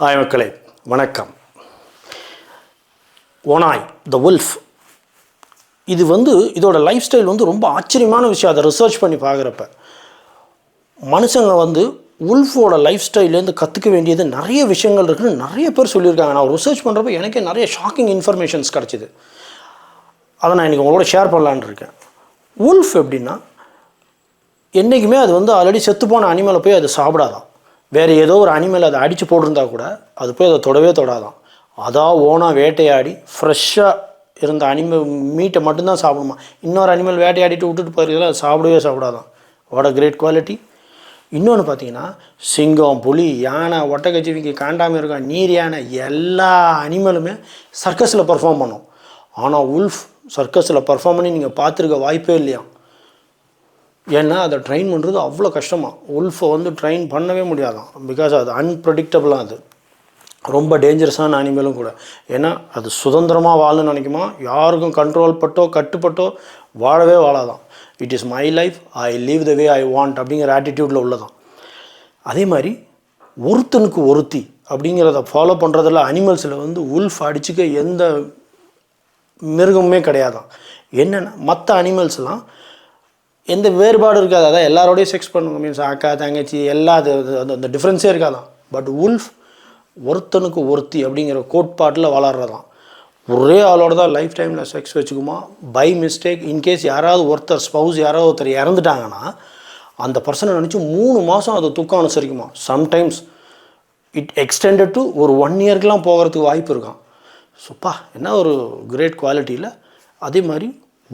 Hi மக்களே வணக்கம். ஒனாய் த wolf இது வந்து இதோட லைஃப் ஸ்டைல் வந்து ரொம்ப ஆச்சரியமான விஷயம். அதை ரிசர்ச் பண்ணி பார்க்குறப்ப மனுஷங்க வந்து உல்ஃபோட லைஃப் ஸ்டைல்லேருந்து கற்றுக்க வேண்டியது நிறைய விஷயங்கள் இருக்குன்னு நிறைய பேர் சொல்லியிருக்காங்க. நான் ரிசர்ச் பண்ணுறப்ப எனக்கே நிறைய ஷாக்கிங் இன்ஃபர்மேஷன்ஸ் கிடச்சிது. அதை நான் இன்றைக்கி உங்களோட ஷேர் பண்ணலான்னு இருக்கேன். உல்ஃப் எப்படின்னா என்றைக்குமே அது வந்து ஆல்ரெடி செத்துப்போன அனிமலை போய் அது சாப்பிடாதான். வேறு ஏதோ ஒரு அனிமல் அதை அடித்து போட்டிருந்தா கூட அது போய் அதை தொடவே தொடாதான். அதான் ஓனாக வேட்டையாடி ஃப்ரெஷ்ஷாக இருந்த அனிமல் மீட்டை மட்டும்தான் சாப்பிடுமா இன்னொரு அனிமல் வேட்டையாடிட்டு விட்டுட்டு போயிருக்கல அது சாப்பிடவே சாப்பிடாதான். வாட் அ கிரேட் குவாலிட்டி இன்னொன்று பார்த்தீங்கன்னா சிங்கம் புலி யானை ஒட்டக்கச்சிவிங்க காண்டாமல் இருக்கா நீர் யானை எல்லா அனிமலுமே சர்க்கஸில் பர்ஃபார்ம் பண்ணும். ஆனால் உல்ஃப் சர்க்கஸில் பர்ஃபார்ம் பண்ணி நீங்கள் பார்த்துருக்க வாய்ப்பே இல்லையா ஏன்னா அதை ட்ரெயின் பண்ணுறது அவ்வளோ கஷ்டமாக உல்ஃபை வந்து ட்ரெயின் பண்ணவே முடியாதான். பிகாஸ் அது அன்பிரடிக்டபுளாக அது. ரொம்ப டேஞ்சரஸான அனிமலும் கூட. ஏன்னா அது சுதந்திரமாக வாழணும்னு நினைக்குமா? யாருக்கும் கண்ட்ரோல் பட்டோ கட்டுப்பட்டோ வாழவே வாழாதான். It is my life I leave the way I want அப்படிங்கிற ஆட்டிடியூடில் உள்ளதான். அதே மாதிரி ஒருத்தனுக்கு ஒருத்தி அப்படிங்கிறத ஃபாலோ பண்ணுறதில் அனிமல்ஸில் வந்து உல்ஃப் அடிச்சுக்க எந்த மிருகமுமே கிடையாதான். என்னென்னா மற்ற அனிமல்ஸ்லாம் எந்த வேறுபாடும் இருக்காது. அதான் எல்லாரோடையும் செக்ஸ் பண்ணுங்க மீன்ஸ் அக்கா தங்கச்சி எல்லா அது அந்த டிஃப்ரென்ஸே இருக்காதான் பட் உல்ஃப் ஒருத்தனுக்கு ஒருத்தி அப்படிங்கிற கோட்பாட்டில் வளர்றதான். ஒரே ஆளோட தான் லைஃப் டைமில் செக்ஸ் வச்சுக்குமா பை மிஸ்டேக் இன்கேஸ் யாராவது ஒருத்தர் ஸ்பௌஸ் யாராவது ஒருத்தர் இறந்துட்டாங்கன்னா அந்த பர்சனை நினச்சி மூணு மாதம் அதை துக்கம் அனுசரிக்குமா? சம்டைம்ஸ் இட் எக்ஸ்டெண்டட் டு ஒரு ஒன் இயர்க்கெலாம் போகிறதுக்கு வாய்ப்பு இருக்கான் சுப்பா என்ன ஒரு கிரேட் குவாலிட்டியில் அதே மாதிரி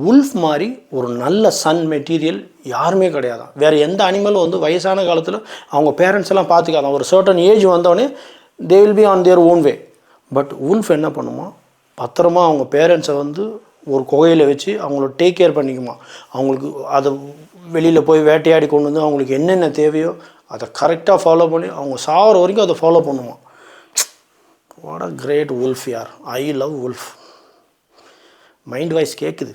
உல்ஃப் மாதிரி ஒரு நல்ல சன் மெட்டீரியல் யாருமே கிடையாதான் வேறு எந்த அனிமலும் வந்து வயசான காலத்தில் அவங்க பேரண்ட்ஸ் எல்லாம் பார்த்துக்காதான் ஒரு சர்டன் ஏஜ் வந்தோடனே they will be on their own way but wolf என்ன பண்ணுமா? பத்திரமா அவங்க பேரண்ட்ஸை வந்து ஒரு குகையில் வச்சு அவங்கள டேக் கேர் பண்ணிக்குமா? அவங்களுக்கு அதை வெளியில் போய் வேட்டையாடி கொண்டு வந்து அவங்களுக்கு என்னென்ன தேவையோ அதை கரெக்டாக ஃபாலோ பண்ணி அவங்க சாகிற வரைக்கும் அதை ஃபாலோ பண்ணுமா? வாட் அ கிரேட் உல்ஃப் யார் I love wolf mind voice கேட்குது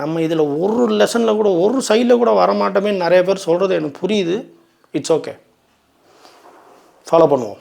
நம்ம இதில் ஒரு லெசனில் கூட ஒரு சைடில் கூட வரமாட்டோமே நிறைய பேர் சொல்கிறது எனக்கு புரியுது. இட்ஸ் ஓகே ஃபாலோ பண்ணுவோம்.